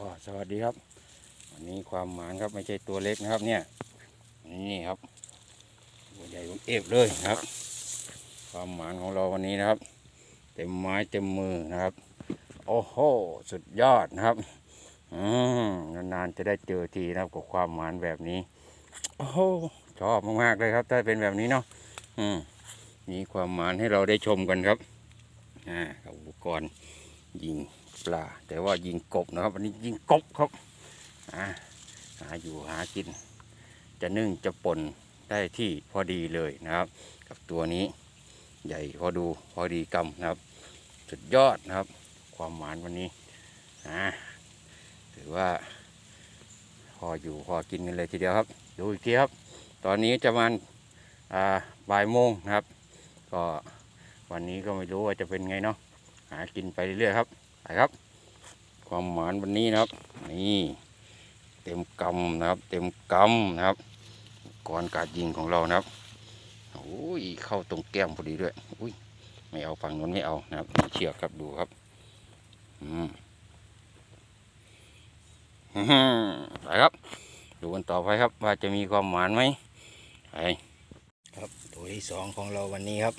ก็สวัสดีครับ วันนี้ความหมานครับไม่ใช่ตัวเล็กนะครับ เนี่ยนี่ครับตัวใหญ่ผมเอฟเลยนะครับ ความหมานของเราวันนี้นะครับ เต็มไม้เต็มมือนะครับ โอ้โหสุดยอดนะครับอืมนานๆจะได้เจอทีนะครับกับความหมานแบบนี้ โอ้โหชอบมากๆเลยครับ ถ้าเป็นแบบนี้เนาะอืมมีความหมานให้เราได้ชมกันครับอ่าอุปกรณ์ยิง ปลา แต่ว่ายิงกบนะครับ วันนี้ยิงกบครับหาอยู่หากิน จะนึ่งจะป่นได้ที่พอดีเลยนะครับ กับตัวนี้ใหญ่พอดูพอดีกำนะครับ สุดยอดนะครับ ความหวานวันนี้อ่าถือว่าพออยู่พอกินกันเลยทีเดียวครับ ดูอีกทีครับ ตอนนี้จะมาณอ่าบ่ายโมงนะครับ ก็วันนี้ก็ไม่รู้ว่าจะเป็นไงเนาะหากินไปเรื่อยๆครับ ไปครับ ความหวานวันนี้นะครับ นี่เต็มกำนะครับ เต็มกำนะครับก่อนการยิงของเรานะครับโอ้ยเข้าตรงแก้มพอดีด้วยอุ้ยไม่เอาฝั่งนู้นไม่เอานะครับมีเชือกครับดูครับอืมไปครับ ดูกันต่อไปครับ ว่าจะมีความหวานไหมไปครับตัวที่สองของเราวันนี้ครับ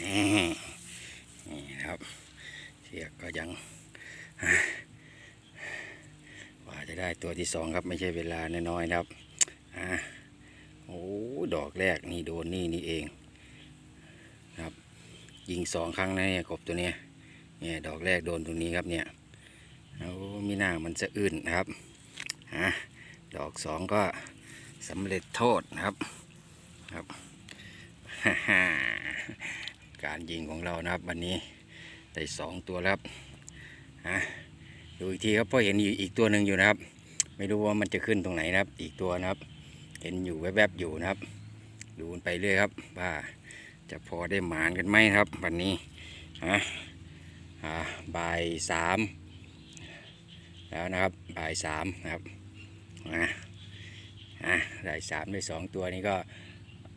นี่นะครับ ชือกก็ยังว่าจะได้ตัวที่สองครับไม่ใช่เวลาน้อยๆนะครับอะโอ้ดอกแรกนี่โดนนี่นี่เองครับ ยิงสองครั้งนะเนี่ยกบตัวเนี้ยเนี่ยดอกแรกโดนตรงนี้ครับเนี่ยโอ้มีหน้ามันจะอื่นนะครับฮะดอกสองก็สำเร็จโทษนะครับครับ การยิงของเรานะครับวันนี้ ได้สองตัวแล้วครับฮะดูอีกทีครับเพราะเห็นอยู่อีกตัวหนึ่งอยู่นะครับ ไม่รู้ว่ามันจะขึ้นตรงไหนนะครับ อีกตัวนะครับ เห็นอยู่แวบๆอยู่นะครับ ดูไปเรื่อยครับ ว่าจะพอได้หมานกันไหมครับ วันนี้ฮะอ่าบ่ายสามแล้วนะครับบ่ายสามนะครับอะอะบ่ายสามได้สองตัวนี้ก็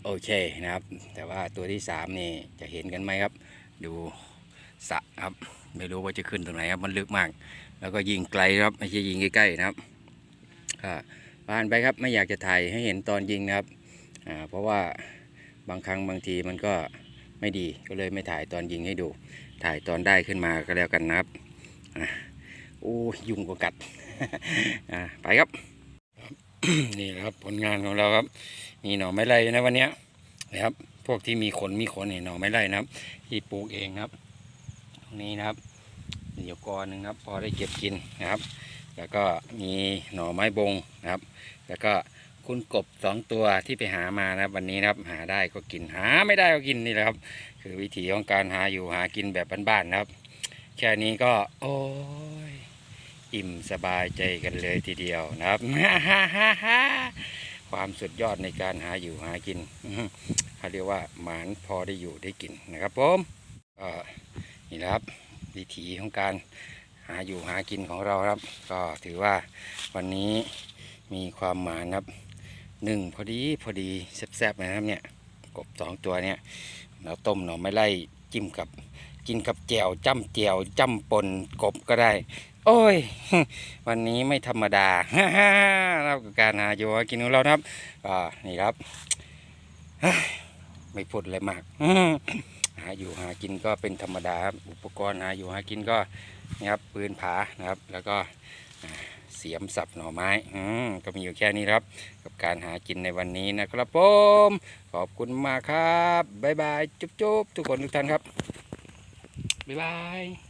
โอเคนะครับ แต่ว่าตัวที่สามนี่จะเห็นกันไหมครับ ดู สะครับ ไม่รู้ว่าจะขึ้นตรงไหนครับ มันลึกมาก แล้วก็ยิงไกลครับ ไม่ใช่ยิงใกล้ๆนะครับอ่าผ่านไปครับ ไม่อยากจะถ่ายให้เห็นตอนยิงนะครับอ่าเพราะว่าบางครั้งบางทีมันก็ไม่ดี ก็เลยไม่ถ่ายตอนยิงให้ดู ถ่ายตอนได้ขึ้นมาก็แล้วกันนะครับอะโอ้ยุงก็กัดอ่าไปครับ นี่แหละครับผลงานของเราครับ นี่หน่อไม้ไร่นะวันเนี้ยนะครับ พวกที่มีขนมีขนนี่หน่อไม้ไร่นะครับที่ปลูกเองครับ ตรงนี้นะครับเดี๋ยวกอหนึ่งครับ พอได้เก็บกินนะครับ แล้วก็มีหน่อไม้บงนะครับ แล้วก็คุณกบสองตัวที่ไปหามานะครับ วันนี้นะครับหาได้ก็กินหาไม่ได้ก็กินนี่แหละครับ คือวิถีของการหาอยู่หากินแบบบ้านๆนะครับ แค่นี้ก็โอ้ยอิ่มสบายใจกันเลยทีเดียวนะครับความสุดยอดในการหาอยู่หากินอื้อหือเขาเรียกว่าหมานพอได้อยู่ได้กินนะครับผมก็ นี่นะครับ วิถีของการหาอยู่หากินของเราครับ ก็ถือว่าวันนี้มีความหมานครับหนึ่งพอดีพอดีแซ่บๆนะครับเนี่ยกบสองตัวเนี่ยเราต้มหน่อไม้ไล่จิ้มกับกินกับแจวจ้ำแจวจ้ำปนกบก็ได้ โอ้ย วันนี้ไม่ธรรมดานะครับกับการหาอยู่หากินของเราครับก็นี่ครับไม่พูดอะไรมากาอยู่หากินก็เป็นธรรมดาครับอุปกรณ์หาอยู่หากินก็นี่ครับปืนผานะครับ แล้วก็เสียมสับหน่อไม้อืมก็มีอยู่แค่นี้ครับ กับการหากินในวันนี้นะครับผมขอบคุณมากครับ บ๊ายบาย จุ๊บๆ ทุกคนทุกท่านครับ บ๊ายบาย